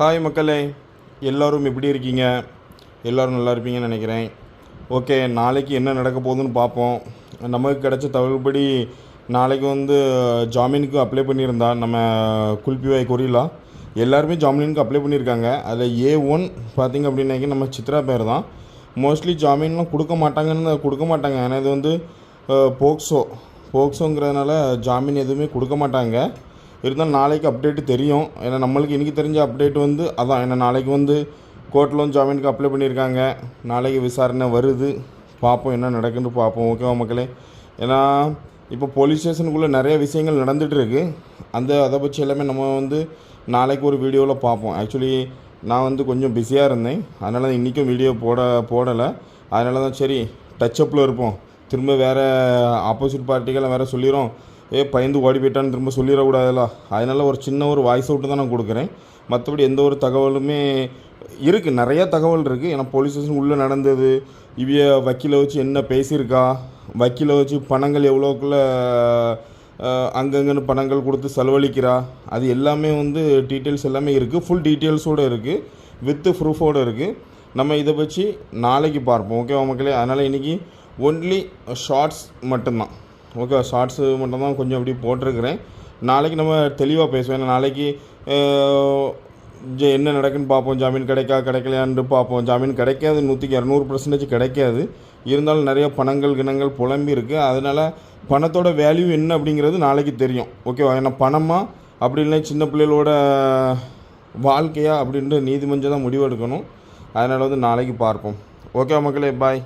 Hi மக்களே எல்லோரும் எப்படி இருக்கீங்க? எல்லோரும் நல்லா இருப்பீங்கன்னு நினைக்கிறேன். ஓகே நாளைக்கு என்ன நடக்க போகுதுன்னு பார்ப்போம். நமக்கு கிடைச்ச தகவல்படி நாளைக்கு வந்து ஜாமீனுக்கு அப்ளை பண்ணியிருந்தா நம்ம குல்பிவாய் கொரிலா எல்லாருமே ஜாமீனுக்கு அப்ளை பண்ணியிருக்காங்க. அதில் ஏ ஒன் பார்த்திங்க அப்படின்னாக்கி நம்ம சித்ரா பேர் தான். மோஸ்ட்லி ஜாமீன்லாம் கொடுக்க மாட்டாங்கன்னு கொடுக்க மாட்டாங்க. ஏன்னா இது வந்து போக்ஸோ போக்ஸோங்கிறதுனால ஜாமீன் எதுவுமே கொடுக்க மாட்டாங்க. இருந்தாலும் நாளைக்கு அப்டேட்டு தெரியும். ஏன்னா நம்மளுக்கு இன்றைக்கி தெரிஞ்ச அப்டேட் வந்து அதான் ஏன்னா நாளைக்கு வந்து கோர்ட் லோன் ஜாமீனுக்கு அப்ளை பண்ணியிருக்காங்க. நாளைக்கு விசாரணை வருது. பார்ப்போம் என்ன நடக்குன்னு பார்ப்போம். ஓகேவா மக்களே? ஏன்னா இப்போ போலீஸ் ஸ்டேஷனுக்குள்ளே நிறைய விஷயங்கள் நடந்துகிட்ருக்கு அந்த அதை பற்றி எல்லாமே நம்ம வந்து நாளைக்கு ஒரு வீடியோவில் பார்ப்போம். ஆக்சுவலி நான் வந்து கொஞ்சம் பிஸியாக இருந்தேன். அதனால தான் இன்றைக்கும் வீடியோ போட போடலை. அதனால தான் சரி டச்சப்பில் இருப்போம். திரும்ப வேறு ஆப்போசிட் பார்ட்டிகளை வேறு சொல்லிடும் ஏ பயந்து ஓடி போயிட்டான்னு திரும்ப சொல்லிடக்கூடாதுல்ல அதனால் ஒரு சின்ன ஒரு வாய்ஸ் அவுட்டு தான் நான் கொடுக்குறேன். மற்றபடி எந்த ஒரு தகவலுமே இருக்குது நிறையா தகவல் இருக்குது ஏன்னா போலீஸ் ஸ்டேஷன் உள்ளே நடந்தது. இவிய வக்கீலை வச்சு என்ன பேசியிருக்கா? வக்கீலை வச்சு பணங்கள் எவ்வளோக்குள்ளே அங்கங்கன்னு பணங்கள் கொடுத்து செலவழிக்கிறா? அது எல்லாமே வந்து டீட்டெயில்ஸ் எல்லாமே இருக்குது ஃபுல் டீட்டெயில்ஸோடு இருக்குது வித்து ப்ரூஃபோடு இருக்குது நம்ம இதை வச்சு நாளைக்கு பார்ப்போம். ஓகேவா மக்களே? அதனால் இன்றைக்கி ஒன்லி ஷார்ட்ஸ் மட்டும்தான். ஓகே ஷார்ட்ஸு மட்டும்தான் கொஞ்சம் அப்படி போட்டிருக்கிறேன். நாளைக்கு நம்ம தெளிவாக பேசுவோம். ஏன்னா நாளைக்கு என்ன நடக்குன்னு பார்ப்போம். ஜாமீன் கிடைக்கா கிடைக்கலையான்னு பார்ப்போம். ஜாமீன் கிடைக்காது. நூற்றிக்கு இரநூறு பர்சன்டேஜ் கிடைக்காது. இருந்தாலும் நிறைய பணங்கள் கிணங்கள் புலம்பி இருக்குது அதனால் பணத்தோட வேல்யூ என்ன அப்படிங்கிறது நாளைக்கு தெரியும். ஓகேவா ஏன்னா பணமாக அப்படி இல்லை சின்ன பிள்ளைகளோட வாழ்க்கையா? அப்படின்ட்டு நீதிமன்றம் தான் முடிவெடுக்கணும். அதனால் வந்து நாளைக்கு பார்ப்போம். ஓகே மக்களே? பாய்